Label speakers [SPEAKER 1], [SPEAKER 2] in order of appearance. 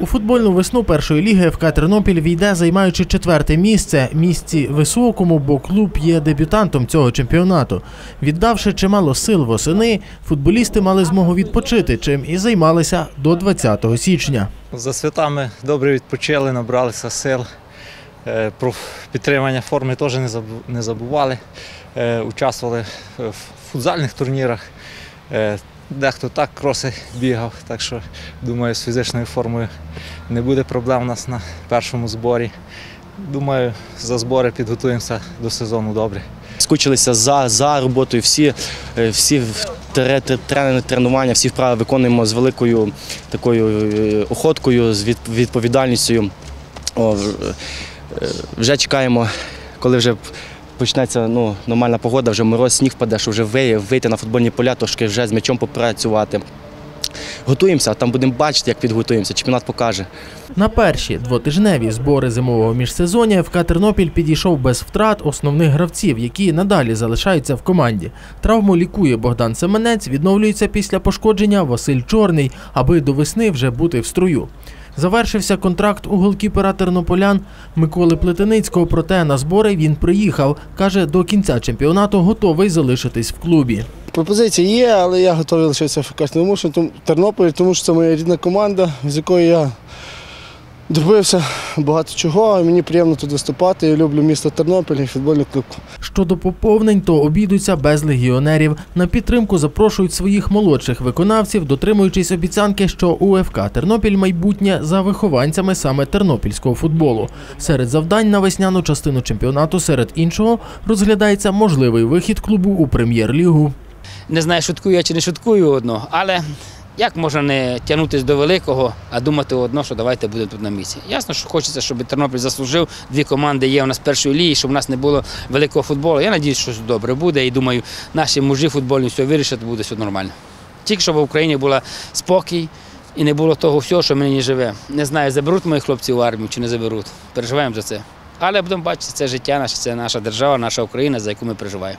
[SPEAKER 1] У футбольну весну першої ліги ФК Тернопіль війде, займаючи четверте місце. Місці високому, бо клуб є дебютантом цього чемпіонату. Віддавши чимало сил восени, футболісти мали змогу відпочити, чим і займалися до 20 січня.
[SPEAKER 2] За святами добре відпочили, набралися сил. Е, Про підтримання форми теж не забували. Е, Участвували в футзальних турнірах. Дехто так кроси бігав, так що думаю, з фізичною формою не буде проблем у нас на першому зборі. Думаю, за збори підготуємося до сезону добре.
[SPEAKER 3] скучилися за, за роботою. Всі, е, всі тренування, всі вправи виконуємо з великою такою е, охоткою, з відповідальністю. Е, вже чекаємо, коли вже почнеться ну, нормальна погода, вже мороз, сніг впаде, що вже вийти на футбольні поля, трошки вже з м'ячом попрацювати. Готуємося, а там будемо бачити, як підготуємося. Чемпіонат покаже.
[SPEAKER 1] На перші двотижневі збори зимового міжсезоння ФК Тернопіль підійшов без втрат основних гравців, які надалі залишаються в команді. Травму лікує Богдан Семенець, відновлюється після пошкодження Василь Чорний, аби до весни вже бути в струю. Завершився контракт у голкіпера тернополян Миколи Плетеницького, проте на збори він приїхав. Каже, до кінця чемпіонату готовий залишитись в клубі.
[SPEAKER 4] Пропозиції є, але я готовий лишитися в тому- Тернополі, тому що це моя рідна команда, з якою я добився багато чого. і Мені приємно тут виступати. Я люблю місто Тернопіль і футбольний клуб.
[SPEAKER 1] Щодо поповнень, то обійдуться без легіонерів. На підтримку запрошують своїх молодших виконавців, дотримуючись обіцянки, що у ФК Тернопіль майбутнє за вихованцями саме тернопільського футболу. Серед завдань на весняну частину чемпіонату, серед іншого, розглядається можливий вихід клубу у прем'єр-лігу.
[SPEAKER 5] не знаю, шуткую я чи не шуткую одно, але як можна не тягнутися до великого, а думати одно, що давайте будемо тут на місці. Ясно, що хочеться, щоб Тернопіль заслужив. Дві команди є у нас першої ліги, щоб у нас не було великого футболу. Я сподіваюся, що добре буде і думаю, наші мужі футбольні все вирішать, буде все нормально. Тільки щоб в Україні була спокій і не було того всього, що мені живе. Не знаю, заберуть моїх хлопців в армію чи не заберуть. Переживаємо за це. Але будемо бачити, це життя наше, це наша держава, наша Україна, за яку ми переживаємо.